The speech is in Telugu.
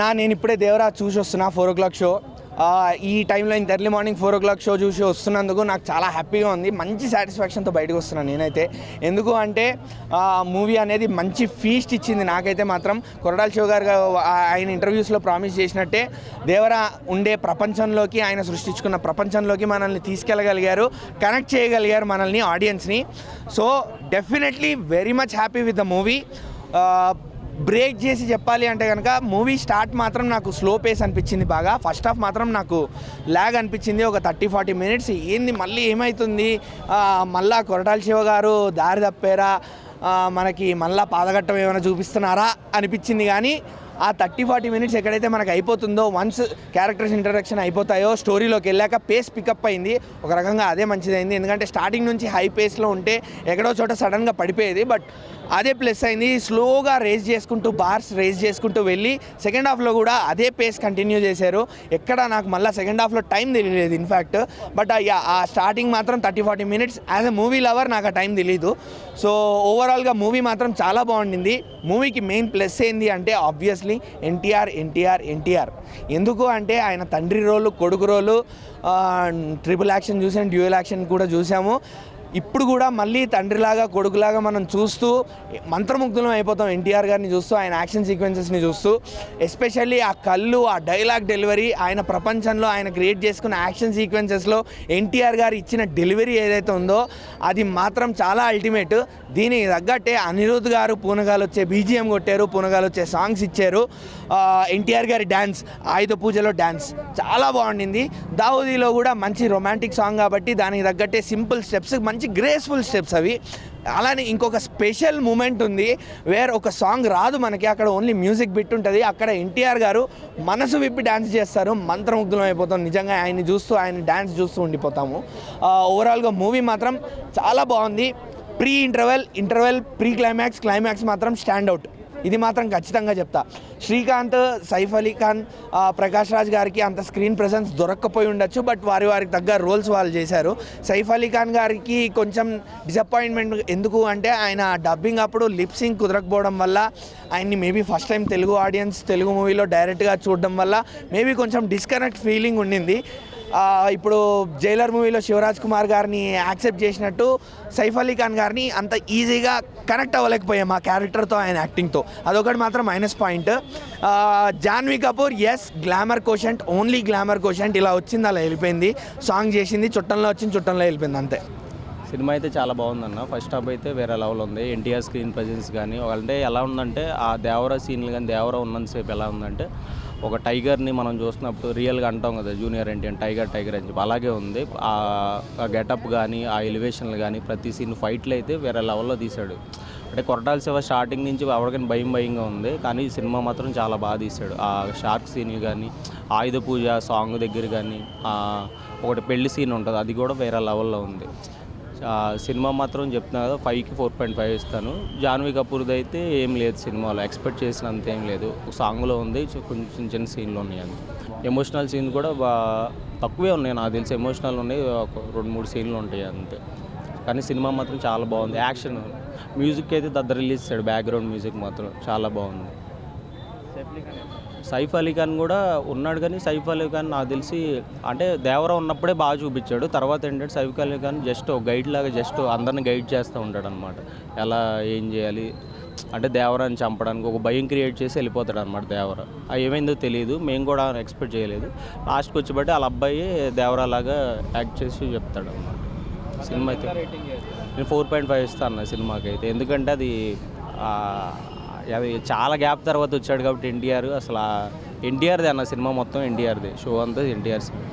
నా నేను ఇప్పుడే దేవరా చూసి వస్తున్నా ఫోర్ ఓ క్లాక్ షో ఈ టైంలో ఇంత early morning four o'clock show చూసి వస్తున్నందుకు నాకు చాలా హ్యాపీగా ఉంది. మంచి సాటిస్ఫాక్షన్తో బయటకు వస్తున్నాను నేనైతే. ఎందుకు అంటే మూవీ అనేది మంచి ఫీస్ట్ ఇచ్చింది నాకైతే మాత్రం. కొరడాల షో గారు ఆయన ఇంటర్వ్యూస్లో ప్రామిస్ చేసినట్టే దేవరా ఉండే ప్రపంచంలోకి ఆయన సృష్టించుకున్న ప్రపంచంలోకి మనల్ని తీసుకెళ్ళగలిగారు కనెక్ట్ చేయగలిగారు మనల్ని ఆడియన్స్ని so definitely very much happy with the movie break చేసి చెప్పాలి అంటే కనుక మూవీ స్టార్ట్ మాత్రం నాకు స్లో పేస్ అనిపించింది బాగా. ఫస్ట్ హాఫ్ మాత్రం నాకు ల్యాగ్ అనిపించింది. ఒక థర్టీ ఫార్టీ మినిట్స్ ఏంది మళ్ళీ ఏమవుతుంది మళ్ళా కొరటాల శివ గారు దారి తప్పారా? మనకి మళ్ళా పాదఘట్టం ఏమైనా చూపిస్తున్నారా? అనిపించింది కానీ ఆ థర్టీ ఫార్టీ మినిట్స్ ఎక్కడైతే మనకు అయిపోతుందో వన్స్ క్యారెక్టర్స్ ఇంట్రడక్షన్ అయిపోతాయో స్టోరీలోకి వెళ్ళాక పేస్ పికప్ అయింది. ఒక రకంగా అదే మంచిదైంది. ఎందుకంటే స్టార్టింగ్ నుంచి హై పేస్లో ఉంటే ఎక్కడో చోట సడన్గా పడిపోయేది. బట్ అదే ప్లస్ అయింది. స్లోగా రేస్ చేసుకుంటూ బార్స్ రేస్ చేసుకుంటూ వెళ్ళి సెకండ్ హాఫ్లో కూడా అదే పేస్ కంటిన్యూ చేశారు. ఎక్కడ నాకు మళ్ళీ సెకండ్ హాఫ్లో టైం తెలియలేదు ఇన్ఫ్యాక్ట్ బట్ ఆ స్టార్టింగ్ మాత్రం thirty forty minutes as a movie lover నాకు ఆ టైం తెలియదు సో ఓవరాల్గా మూవీ మాత్రం చాలా బాగుండింది. మూవీకి మెయిన్ ప్లస్ ఏంది అంటే ఆబ్వియస్లీ ఎన్టీఆర్ ఎన్టీఆర్ ఎన్టీఆర్ ఎందుకు అంటే ఆయన తండ్రి రోలు కొడుకు రోలు ట్రిపుల్ యాక్షన్ చూసాం డ్యూయల్ యాక్షన్ కూడా చూసాము. ఇప్పుడు కూడా మళ్ళీ తండ్రిలాగా కొడుకులాగా మనం చూస్తూ మంత్రముగ్ధులం అయిపోతాం ఎన్టీఆర్ గారిని చూస్తూ ఆయన యాక్షన్ సీక్వెన్సెస్ని చూస్తూ. ఎస్పెషల్లీ ఆ కళ్ళు ఆ డైలాగ్ డెలివరీ ఆయన ప్రపంచంలో ఆయన క్రియేట్ చేసుకున్న యాక్షన్ సీక్వెన్సెస్లో ఎన్టీఆర్ గారు ఇచ్చిన డెలివరీ ఏదైతే ఉందో అది మాత్రం చాలా అల్టిమేట్. దీనికి తగ్గట్టే అనిరుద్ధ్ గారు పూనగాలు వచ్చే బీజిఎం కొట్టారు పూనగాలు వచ్చే సాంగ్స్ ఇచ్చారు. ఎన్టీఆర్ గారి డ్యాన్స్ ఆయుధ పూజలో డ్యాన్స్ చాలా బాగుండింది. దావుదీలో కూడా మంచి రొమాంటిక్ సాంగ్ కాబట్టి దానికి తగ్గట్టే సింపుల్ స్టెప్స్ మంచి గ్రేస్ఫుల్ స్టెప్స్ అవి. అలానే ఇంకొక స్పెషల్ మూమెంట్ ఉంది వేర్ ఒక సాంగ్ రాదు మనకి అక్కడ ఓన్లీ మ్యూజిక్ బిట్ ఉంటుంది. అక్కడ ఎన్టీఆర్ గారు మనసు విప్పి డ్యాన్స్ చేస్తారు మంత్రముగ్ధులం అయిపోతాం. నిజంగా ఆయన్ని చూస్తూ ఆయన డ్యాన్స్ చూస్తూ ఉండిపోతాము. ఓవరాల్గా మూవీ మాత్రం చాలా బాగుంది. Pre interval interval pre climax climax మాత్రం స్టాండ్ అవుట్ ఇది మాత్రం ఖచ్చితంగా చెప్తా. శ్రీకాంత్ సైఫ్ అలీ ఖాన్ ప్రకాష్ రాజ్ గారికి అంత స్క్రీన్ ప్రెసెన్స్ దొరక్కపోయి ఉండొచ్చు బట్ వారి వారికి తగ్గ రోల్స్ వాళ్ళు చేశారు. సైఫ్ అలీ ఖాన్ గారికి కొంచెం డిసప్పాయింట్మెంట్ ఎందుకు అంటే ఆయన డబ్బింగ్ అప్పుడు లిప్సింగ్ కుదరకపోవడం వల్ల ఆయన్ని maybe first time Telugu audience Telugu మూవీలో డైరెక్ట్గా చూడడం వల్ల మేబీ కొంచెం డిస్కనెక్ట్ ఫీలింగ్ ఉండింది. ఇప్పుడు జైలర్ మూవీలో శివరాజ్ కుమార్ గారిని యాక్సెప్ట్ చేసినట్టు సైఫ్ అలీ ఖాన్ గారిని అంత ఈజీగా కనెక్ట్ అవ్వలేకపోయాం ఆ క్యారెక్టర్తో ఆయన యాక్టింగ్తో. అదొకటి మాత్రం minus point. Janhvi Kapoor as glamour quotient only glamour quotient ఇలా వచ్చింది అలా వెళ్ళిపోయింది. సాంగ్ చేసింది చుట్టంలో వచ్చింది చుట్టంలో వెళ్ళిపోయింది అంతే. సినిమా అయితే చాలా బాగుందన్న. ఫస్ట్ హాఫ్ అయితే వేరే లెవెల్ ఉంది. ఎన్టీఆర్ స్క్రీన్ ప్రజెన్స్ కానీ అంటే ఎలా ఉందంటే ఆ దేవర సీన్లు కానీ దేవర ఉన్నంతసేపు ఎలా ఉందంటే ఒక టైగర్ని మనం చూసినప్పుడు రియల్గా అంటాం కదా జూనియర్ ఎన్టీఆర్ టైగర్ టైగర్ అని చెప్పి. అలాగే ఉంది. ఆ గెటప్ కానీ ఆ ఎలివేషన్లు కానీ ప్రతి సీన్ ఫైట్లు అయితే వేరే లెవెల్లో తీశాడు. అంటే కొరటాల శివ స్టార్టింగ్ నుంచి ఎవరికైనా భయం భయంగా ఉంది కానీ ఈ సినిమా మాత్రం చాలా బాగా తీశాడు. ఆ షార్క్ సీన్ కానీ ఆయుధ పూజ సాంగ్ దగ్గర కానీ ఒకటి పెళ్ళి సీన్ ఉంటుంది అది కూడా వేరే లెవెల్లో ఉంది. సినిమా మాత్రం చెప్తున్నా కదా ఫైవ్కి ఫోర్ పాయింట్ ఫైవ్ ఇస్తాను. జాన్వీ కపూర్ది అయితే ఏం లేదు సినిమాలో ఎక్స్పెక్ట్ చేసినంత ఏం లేదు. ఒక సాంగ్లో ఉంది కొంచెం చిన్న సీన్లు ఉన్నాయి అంతే ఎమోషనల్ సీన్ కూడా తక్కువే ఉన్నాయి నాకు తెలిసి ఎమోషనల్ ఉన్నాయి ఒక రెండు మూడు సీన్లు ఉంటాయి అంతే. కానీ సినిమా మాత్రం చాలా బాగుంది. యాక్షన్ మ్యూజిక్ అయితే దద్ద రిలీజ్ ఇస్తాడు బ్యాక్గ్రౌండ్ మ్యూజిక్ మాత్రం చాలా బాగుంది. సైఫ్ అలీ ఖాన్ కూడా ఉన్నాడు కానీ సైఫ్ అలీ ఖాన్ నాకు తెలిసి అంటే దేవర ఉన్నప్పుడే బాగా చూపించాడు. తర్వాత ఏంటంటే సైఫ్ అలీ ఖాన్ జస్ట్ ఒక గైడ్ లాగా జస్ట్ అందరిని గైడ్ చేస్తూ ఉంటాడు అనమాట ఎలా ఏం చేయాలి? అంటే దేవరాన్ని చంపడానికి ఒక భయం క్రియేట్ చేసి వెళ్ళిపోతాడు అనమాట దేవర ఏమైందో తెలియదు. మేము కూడా ఎక్స్పెక్ట్ చేయలేదు. లాస్ట్కి వచ్చి బట్టి వాళ్ళ అబ్బాయి దేవరా లాగా యాక్ట్ చేసి చెప్తాడు అనమాట సినిమా అయితే నేను ఫోర్ పాయింట్ ఫైవ్ ఇస్తాను సినిమాకి అయితే ఎందుకంటే అది ఆ, అది చాలా గ్యాప్ తర్వాత వచ్చాడు కాబట్టి ఎన్టీఆర్ అసలు ఎన్టీఆర్ది అన్న సినిమా మొత్తం ఎన్టీఆర్ది. షో అంతా ఎన్టీఆర్ సినిమా.